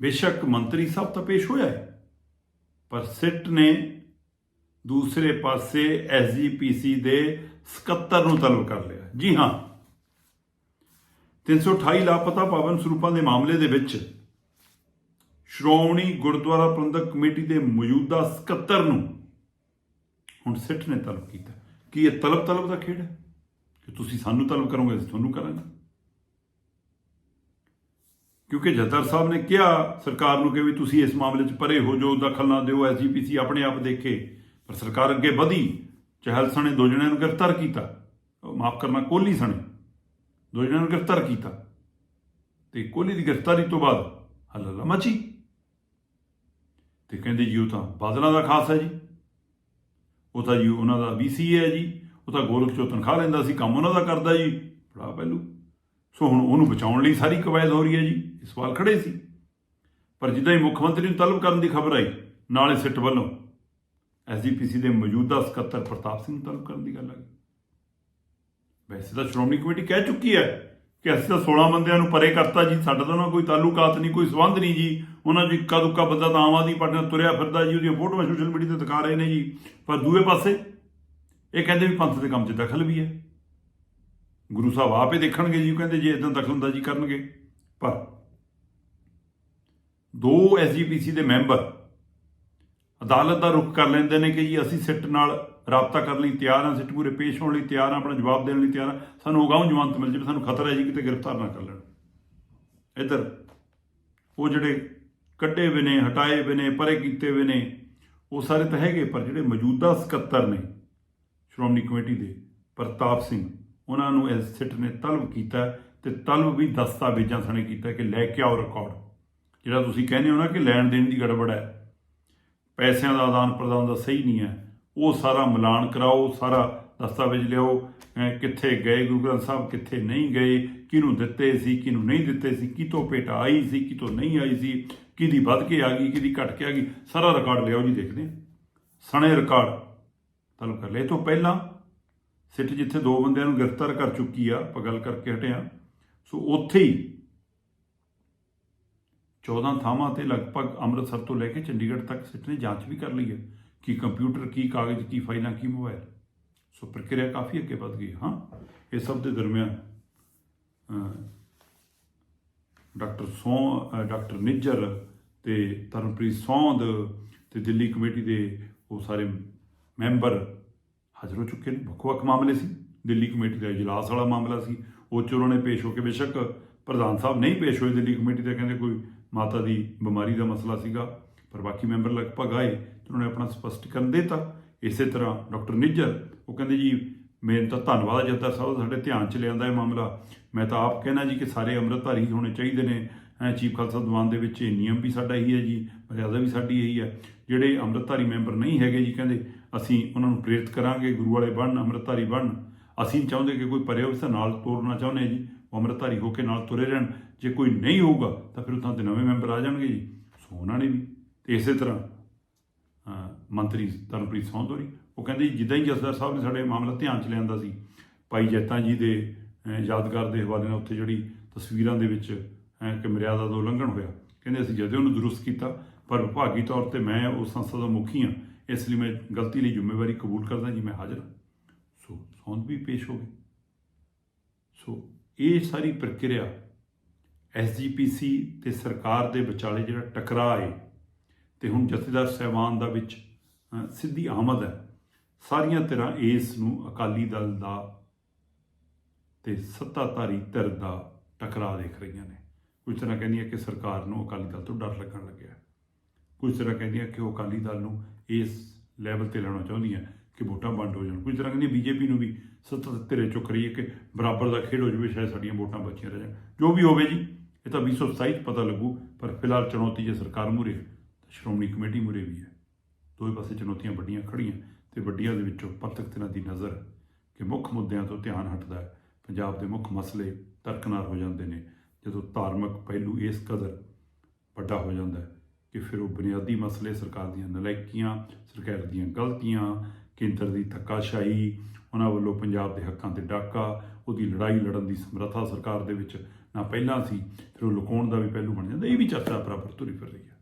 ਬੇਸ਼ੱਕ ਮੰਤਰੀ ਸਾਹਿਬ ਤਾਂ ਪੇਸ਼ ਹੋਇਆ ਹੈ, ਪਰ ਸਿੱਟ ਨੇ ਦੂਸਰੇ ਪਾਸੇ ਐਸਜੀਪੀਸੀ ਦੇ ਸਕੱਤਰ ਨੂੰ ਤਲਬ ਕਰ ਲਿਆ। ਜੀ ਹਾਂ 328 ਲਾਪਤਾ ਪਾਵਨ ਸਰੂਪਾਂ ਦੇ ਮਾਮਲੇ ਦੇ ਵਿੱਚ ਸ਼੍ਰੋਮਣੀ ਗੁਰਦੁਆਰਾ ਪ੍ਰਬੰਧਕ ਕਮੇਟੀ ਦੇ ਮੌਜੂਦਾ ਸਕੱਤਰ ਨੂੰ ਹੁਣ ਸਿੱਟ ਨੇ ਤਲਬ ਕੀਤਾ। ਕੀ ਇਹ ਤਲਬ ਤਲਬ ਦਾ ਖੇਡ ਹੈ? ਕਿ ਤੁਸੀਂ ਸਾਨੂੰ ਤਲਬ ਕਰੋਗੇ, ਅਸੀਂ ਤੁਹਾਨੂੰ ਕਰਾਂਗੇ? ਕਿਉਂਕਿ ਜੱਦਰ ਸਾਹਿਬ ਨੇ ਕਿਹਾ ਸਰਕਾਰ ਨੂੰ ਕਿ ਵੀ ਤੁਸੀਂ ਇਸ ਮਾਮਲੇ 'ਚ ਪਰੇ ਹੋ ਜਾਓ ਦਖਲ ਨਾ ਦਿਓ ਐਸਜੀਪੀਸੀ ਆਪਣੇ ਆਪ ਦੇਖੇ। ਪਰ ਸਰਕਾਰ ਅੱਗੇ ਵਧੀ, ਚਹਿਲ ਸਣੇ ਦੋ ਜਣਿਆਂ ਨੂੰ ਗ੍ਰਿਫਤਾਰ ਕੀਤਾ। ਮਾਫ ਕਰਨਾ, ਕੋਹਲੀ ਸਣੇ ਦੋ ਜਣਿਆਂ ਨੂੰ ਗ੍ਰਿਫਤਾਰ ਕੀਤਾ। ਤੇ ਕੋਹਲੀ ਦੀ ਗ੍ਰਿਫਤਾਰੀ ਤੋਂ ਬਾਅਦ ਹੱਲਾ ਮਚੀ। ਤੇ ਕਹਿੰਦੇ ਜੀ, ਉਹ ਤਾਂ ਬਾਦਲਾਂ ਦਾ ਖਾਸ ਹੈ ਜੀ। ਉਹ ਤਾਂ ਜੀ, ਉਹਨਾਂ ਦਾ ਵੀਸੀ ਹੈ ਜੀ। ਉਹ ਤਾਂ ਗੋਲਕ ਚੋਂ ਤਨਖਾਹ ਲੈਂਦਾ ਸੀ, ਕੰਮ ਉਹਨਾਂ ਦਾ ਕਰਦਾ ਜੀ। ਬੜਾ ਪਹਿਲੂ। ਸੋ ਹੁਣ ਉਹਨੂੰ ਬਚਾਉਣ ਲਈ ਸਾਰੀ ਕਵਾਇਦ ਹੋ ਰਹੀ ਹੈ ਜੀ। ਇਹ ਸਵਾਲ ਖੜੇ ਸੀ। ਪਰ ਜਿੱਦਾਂ ਹੀ ਮੁੱਖ ਮੰਤਰੀ ਨੂੰ ਤਲਬ ਕਰਨ ਦੀ ਖਬਰ ਆਈ, ਨਾਲੇ ਸਿੱਟ ਵੱਲੋਂ ਐਸਜੀਪੀਸੀ ਦੇ ਮੌਜੂਦਾ ਸਕੱਤਰ ਪ੍ਰਤਾਪ ਸਿੰਘ ਨੂੰ ਤਲਬ ਕਰਨ ਦੀ ਗੱਲ ਆ ਗਈ। ਵੈਸੇ ਤਾਂ ਸ਼੍ਰੋਮਣੀ ਕਮੇਟੀ ਕਹਿ ਚੁੱਕੀ ਹੈ ਕਿ ਅਸੀਂ ਤਾਂ 16 ਬੰਦਿਆਂ ਨੂੰ ਪਰੇ ਕਰਤਾ ਜੀ, ਸਾਡਾ ਤਾਂ ਉਹਨਾਂ ਕੋਈ ਤਾਲੁਕਾਤ ਨਹੀਂ, ਕੋਈ ਸਬੰਧ ਨਹੀਂ ਜੀ। ਉਹਨਾਂ ਦੀ ਇੱਕਾ ਦੁੱਕਾ ਬੰਦਾ ਤਾਂ ਆਮ ਆਦਮੀ ਪਾਰਟੀ ਨਾਲ ਤੁਰਿਆ ਫਿਰਦਾ ਜੀ, ਉਹਦੀਆਂ ਫੋਟੋਆਂ ਸੋਸ਼ਲ ਮੀਡੀਆ ਤੇ ਦਿਖਾ ਰਹੇ ਨੇ ਜੀ। ਪਰ ਦੂਏ ਪਾਸੇ ਇਹ ਕਹਿੰਦੇ ਵੀ ਪੰਥ ਦੇ ਕੰਮ 'ਚ ਦਖਲ ਵੀ ਹੈ। ਗੁਰੂ ਸਾਹਿਬ ਆਪੇ ਦੇਖਣਗੇ ਜੀ, ਉਹ ਕਹਿੰਦੇ ਜੇ ਇਦਾਂ ਦਖਲਅੰਦਾਜ਼ੀ ਕਰਨਗੇ। ਪਰ ਦੋ ਐਸਜੀਪੀਸੀ ਦੇ ਮੈਂਬਰ ਅਦਾਲਤ ਦਾ ਰੁਖ ਕਰ ਲੈਂਦੇ ਨੇ ਕਿ ਜੀ ਅਸੀਂ ਸਿੱਟ ਨਾਲ ਰਾਬਤਾ ਕਰਨ ਲਈ ਤਿਆਰ ਹਾਂ, ਸਿੱਟ ਪੂਰੇ ਪੇਸ਼ ਹੋਣ ਲਈ ਤਿਆਰ ਹਾਂ, ਆਪਣਾ ਜਵਾਬ ਦੇਣ ਲਈ ਤਿਆਰ ਹਾਂ। ਸਾਨੂੰ ਉਗਾਉਂ ਜਮਾਨਤ ਮਿਲ ਜਾਵੇ, ਸਾਨੂੰ ਖਤਰਾ ਹੈ ਜੀ ਕਿਤੇ ਗ੍ਰਿਫਤਾਰ ਨਾ ਕਰ ਲੈਣ। ਇੱਧਰ ਉਹ ਜਿਹੜੇ ਕੱਢੇ ਹੋਏ ਨੇ, ਹਟਾਏ ਹੋਏ ਨੇ, ਪਰੇ ਕੀਤੇ ਹੋਏ ਨੇ, ਉਹ ਸਾਰੇ ਤਾਂ ਹੈਗੇ, ਪਰ ਜਿਹੜੇ ਮੌਜੂਦਾ ਸਕੱਤਰ ਨੇ, ਸ਼੍ਰੋਮਣੀ ਕਮੇਟੀ ਦੇ ਪ੍ਰਤਾਪ ਸਿੰਘ ਉਹਨਾਂ ਨੂੰ ਇਸ ਨੇ ਤਲਬ ਕੀਤਾ ਤੇ ਤਲਬ ਵੀ ਦਸਤਾਵੇਜ਼ਾਂ ਸਣੇ ਕੀਤਾ ਕਿ ਲੈ ਕੇ ਆਓ ਰਿਕਾਰਡ ਜਿਹੜਾ ਤੁਸੀਂ ਕਹਿੰਦੇ ਹੋ ਨਾ ਕਿ ਲੈਣ ਦੇਣ ਦੀ ਗੜਬੜ ਹੈ, ਪੈਸਿਆਂ ਦਾ ਆਦਾਨ ਪ੍ਰਦਾਨ ਦਾ ਸਹੀ ਨਹੀਂ ਹੈ, ਉਹ ਸਾਰਾ ਮਿਲਾਨ ਕਰਾਓ, ਸਾਰਾ ਦਸਤਾਵੇਜ਼ ਲਿਆਓ ਕਿੱਥੇ ਗਏ ਗੁਰੂ ਗ੍ਰੰਥ ਸਾਹਿਬ, ਕਿੱਥੇ ਨਹੀਂ ਗਏ, ਕਿਹਨੂੰ ਦਿੱਤੇ ਸੀ, ਕਿਹਨੂੰ ਨਹੀਂ ਦਿੱਤੇ ਸੀ, ਕਿਤੋਂ ਭੇਟ ਆਈ ਸੀ, ਕਿਤੋਂ ਨਹੀਂ ਆਈ ਸੀ, ਕਿਹਦੀ ਵੱਧ ਕੇ ਆ ਗਈ, ਕਿਹਦੀ ਘਟ ਕੇ ਆ ਗਈ, ਸਾਰਾ ਰਿਕਾਰਡ ਲਿਆਓ ਜੀ ਦੇਖਦੇ ਹਾਂ। ਸਣੇ ਰਿਕਾਰਡ ਤਲਬ ਕਰ ਲਿਆ ਇਹ ਤੋਂ ਪਹਿਲਾਂ ਸਿੱਟ ਜਿੱਥੇ ਦੋ ਬੰਦਿਆਂ ਨੂੰ ਗ੍ਰਿਫਤਾਰ ਕਰ ਚੁੱਕੀ ਆ, ਆਪਾਂ ਗੱਲ ਕਰਕੇ ਹਟਿਆ ਸੋ ਉੱਥੇ ਹੀ 14 ਥਾਵਾਂ ਤੇ ਲਗਭਗ ਅੰਮ੍ਰਿਤਸਰ ਤੋਂ ਲੈ ਕੇ ਚੰਡੀਗੜ੍ਹ ਤੱਕ ਸਿੱਟ ਨੇ ਜਾਂਚ ਵੀ ਕਰ ਲਈ ਹੈ ਕਿ ਕੰਪਿਊਟਰ, ਕੀ ਕਾਗਜ਼, ਕੀ ਫਾਈਲਾਂ, ਕੀ ਮੋਬਾਈਲ। ਸੋ ਪ੍ਰਕਿਰਿਆ ਕਾਫੀ ਅੱਗੇ ਵੱਧ ਗਈ, ਹਾਂ। ਇਹ ਸਭ ਦੇ ਦਰਮਿਆਨ ਡਾਕਟਰ ਸੌ ਡਾਕਟਰ ਨਿੱਜਰ ਤੇ ਤਰਨਪ੍ਰੀਤ ਸੌਂਦ ਤੇ ਦਿੱਲੀ ਕਮੇਟੀ ਦੇ ਉਹ ਸਾਰੇ ਮੈਂਬਰ ਹਾਜ਼ਰ ਹੋ ਚੁੱਕੇ ਨੇ। ਵੱਖ ਵੱਖ ਮਾਮਲੇ ਸੀ। ਦਿੱਲੀ ਕਮੇਟੀ ਦਾ ਇਜਲਾਸ ਵਾਲਾ ਮਾਮਲਾ ਸੀ। ਉਹ 'ਚ ਉਹਨਾਂ ਨੇ ਪੇਸ਼ ਹੋ ਕੇ ਬੇਸ਼ੱਕ ਪ੍ਰਧਾਨ ਸਾਹਿਬ ਨਹੀਂ ਪੇਸ਼ ਹੋਏ ਦਿੱਲੀ ਕਮੇਟੀ ਦੇ। ਕਹਿੰਦੇ ਕੋਈ ਮਾਤਾ ਦੀ ਬਿਮਾਰੀ ਦਾ ਮਸਲਾ ਸੀਗਾ। ਪਰ ਬਾਕੀ ਮੈਂਬਰ ਲਗਭਗ ਆਏ ਤੇ ਉਹਨਾਂ ਨੇ ਆਪਣਾ ਸਪਸ਼ਟੀਕਰਨ ਦਿੱਤਾ। ਇਸੇ ਤਰ੍ਹਾਂ ਡਾਕਟਰ ਨਿੱਜਰ, ਉਹ ਕਹਿੰਦੇ ਜੀ ਮੇਨ ਤਾਂ ਧੰਨਵਾਦ ਜੱਦਾ ਸਾਹਿਬ ਸਾਡੇ ਧਿਆਨ ਚ ਲਿਆਂਦਾ ਇਹ ਮਾਮਲਾ। ਮੈਂ ਤਾਂ ਆਪ ਕਹਿਣਾ ਜੀ ਕਿ ਸਾਰੇ ਅੰਮ੍ਰਿਤਧਾਰੀ ਹੋਣੇ ਚਾਹੀਦੇ ਨੇ। ਐ ਚੀਫ ਖਾਲਸਾ ਦੀਵਾਨ ਦੇ ਵਿੱਚ ਇਹ ਨਿਯਮ ਵੀ ਸਾਡਾ ਇਹੀ ਹੈ ਜੀ। ਮਰਿਆਦਾ ਵੀ ਸਾਡੀ ਇਹੀ ਹੈ। ਜਿਹੜੇ ਅੰਮ੍ਰਿਤਧਾਰੀ ਮੈਂਬਰ ਨਹੀਂ ਹੈਗੇ ਜੀ ਕਹਿੰਦੇ ਅਸੀਂ ਉਹਨਾਂ ਨੂੰ ਪ੍ਰੇਰਿਤ ਕਰਾਂਗੇ ਗੁਰੂ ਵਾਲੇ ਬਣਨ ਅੰਮ੍ਰਿਤਧਾਰੀ ਬਣਨ। ਅਸੀਂ ਚਾਹੁੰਦੇ ਕਿ ਕੋਈ ਪਰੇ ਉਸ ਨਾਲ ਤੋਰਨਾ ਚਾਹੁੰਦੇ ਜੀ। ਉਹ ਅੰਮ੍ਰਿਤਧਾਰੀ ਹੋ ਕੇ ਨਾਲ ਤੁਰੇ ਰਹਿਣ। ਜੇ ਕੋਈ ਨਹੀਂ ਹੋਊਗਾ ਤਾਂ ਫਿਰ ਉਥਾਂ ਤੇ ਨਵੇਂ ਮੈਂਬਰ ਆ ਜਾਣਗੇ ਜੀ। ਸੋ ਉਹਨਾਂ ਨੇ ਵੀ ਤੇ ਇਸੇ ਤਰ੍ਹਾਂ ਮੰਤਰੀ ਤਰਨਪ੍ਰੀਤ ਸੌਂਦੋਰੀ ਉਹ ਕਹਿੰਦੇ ਜੀ, ਜਿੱਦਾਂ ਹੀ ਜਸਦਾਰ ਸਾਹਿਬ ਨੇ ਸਾਡੇ ਮਾਮਲਾ ਧਿਆਨ ਚ ਲਿਆਂਦਾ ਸੀ ਭਾਈ ਜੈਤਾ ਜੀ ਦੇ ਯਾਦਗਾਰ ਦੇ ਹਵਾਲੇ ਨਾਲ ਉੱਥੇ ਜਿਹੜੀ ਤਸਵੀਰਾਂ ਦੇ ਵਿੱਚ ਕਿ ਮਰਿਆਦਾ ਦਾ ਉਲੰਘਣ ਹੋਇਆ। ਕਹਿੰਦੇ ਅਸੀਂ ਜਦੋਂ ਉਹਨੂੰ ਦਰੁਸਤ ਕੀਤਾ ਪਰ ਵਿਭਾਗੀ ਤੌਰ ਤੇ ਮੈਂ ਉਸ ਸੰਸਥਾ ਦਾ ਮੁਖੀ ਹਾਂ। ਇਸ ਲਈ ਮੈਂ ਗਲਤੀ ਲਈ ਜ਼ਿੰਮੇਵਾਰੀ ਕਬੂਲ ਕਰਦਾ ਜੀ, ਮੈਂ ਹਾਜ਼ਰ ਹਾਂ। ਸੋ, ਸੌਂਦ ਵੀ ਪੇਸ਼ ਹੋ ਗਈ। ਸੋ, ਇਹ ਸਾਰੀ ਪ੍ਰਕਿਰਿਆ ਐਸਜੀਪੀਸੀ ਤੇ ਸਰਕਾਰ ਦੇ ਵਿਚਾਲੇ ਜਿਹੜਾ ਟਕਰਾਅ ਹੈ ਤੇ ਹੁਣ ਜਥੇਦਾਰ ਸਹਿਬਾਨ ਦਾ ਵਿੱਚ ਸਿੱਧੀ ਆਮਦ ਹੈ। ਸਾਰੀਆਂ ਤਰ੍ਹਾਂ ਇਸ ਨੂੰ ਅਕਾਲੀ ਦਲ ਦਾ ਤੇ ਸੱਤਾਧਾਰੀ ਧਿਰ ਦਾ ਟਕਰਾਅ ਦੇਖ ਰਹੀਆਂ ਨੇ। ਕੁਝ ਤਰ੍ਹਾਂ ਕਹਿੰਦੀਆਂ ਕਿ ਸਰਕਾਰ ਨੂੰ ਅਕਾਲੀ ਦਲ ਤੋਂ ਡਰ ਲੱਗਣ ਲੱਗਿਆ ਕੁਝ ਤਰ੍ਹਾਂ ਕਹਿੰਦੀਆਂ ਕਿ ਉਹ ਅਕਾਲੀ ਦਲ ਨੂੰ ਇਸ ਲੈਵਲ ਤੇ ਲੈਣਾ ਚਾਹੁੰਦੀਆਂ ਕਿ ਵੋਟਾਂ ਵੰਡ ਹੋ ਜਾਣ। ਕੁਝ ਤਰ੍ਹਾਂ ਕਹਿੰਦੀਆਂ ਬੀਜੇਪੀ ਨੂੰ ਵੀ ਸੱਤਾ ਧਿਰੇ ਚੁੱਕ ਰਹੀ ਹੈ ਕਿ ਬਰਾਬਰ ਦਾ ਖੇਡ ਹੋ ਜਾਵੇ, ਸ਼ਾਇਦ ਸਾਡੀਆਂ ਵੋਟਾਂ ਬਚੀਆਂ ਰਹਿ ਜਾਣ ਜੋ ਵੀ ਹੋਵੇ ਜੀ, ਇਹ ਤਾਂ 2027 ਚ ਪਤਾ ਲੱਗੂ, ਪਰ ਫਿਲਹਾਲ ਚੁਣੌਤੀ ਜੇ ਸਰਕਾਰ ਮੂਰੇ ਸ਼੍ਰੋਮਣੀ ਕਮੇਟੀ ਮੂਰੇ ਵੀ ਹੈ। ਦੋਵੇਂ ਪਾਸੇ ਚੁਣੌਤੀਆਂ ਵੱਡੀਆਂ ਖੜੀਆਂ ਤੇ ਵੱਡੀਆਂ ਦੇ ਵਿੱਚੋਂ ਪਰਤਕ ਤਿਨਾਂ ਦੀ ਨਜ਼ਰ ਕਿ ਮੁੱਖ ਮੁੱਦਿਆਂ ਤੋਂ ਧਿਆਨ ਹਟਦਾ ਹੈ। ਪੰਜਾਬ ਦੇ ਮੁੱਖ ਮਸਲੇ ਤਰਕਨਾਰ ਹੋ ਜਾਂਦੇ ਨੇ, ਜਦੋਂ ਧਾਰਮਿਕ ਪਹਿਲੂ ਇਸ ਕਦਰ ਵੱਡਾ ਹੋ ਜਾਂਦਾ ਹੈ। ਕਿ ਫਿਰ ਉਹ ਬੁਨਿਆਦੀ ਮਸਲੇ ਸਰਕਾਰ ਦੀਆਂ ਨਲਾਇਕੀਆਂ, ਸਰਕਾਰ ਦੀਆਂ ਗਲਤੀਆਂ, ਕੇਂਦਰ ਦੀ ਧੱਕਾਸ਼ਾਹੀ, ਉਹਨਾਂ ਵੱਲੋਂ ਪੰਜਾਬ ਦੇ ਹੱਕਾਂ ਤੇ ਡਾਕਾ, ਉਹਦੀ ਲੜਾਈ ਲੜਨ ਦੀ ਸਮਰੱਥਾ ਸਰਕਾਰ ਦੇ ਵਿੱਚ ਨਾ ਪਹਿਲਾਂ ਸੀ, ਫਿਰ ਉਹ ਲੁਕਾਉਣ ਦਾ ਵੀ ਪਹਿਲੂ ਬਣ ਜਾਂਦਾ, ਇਹ ਵੀ ਚਰਚਾ ਬਰਾਬਰ ਤੁਰੀ ਫਿਰ ਰਹੀ ਹੈ।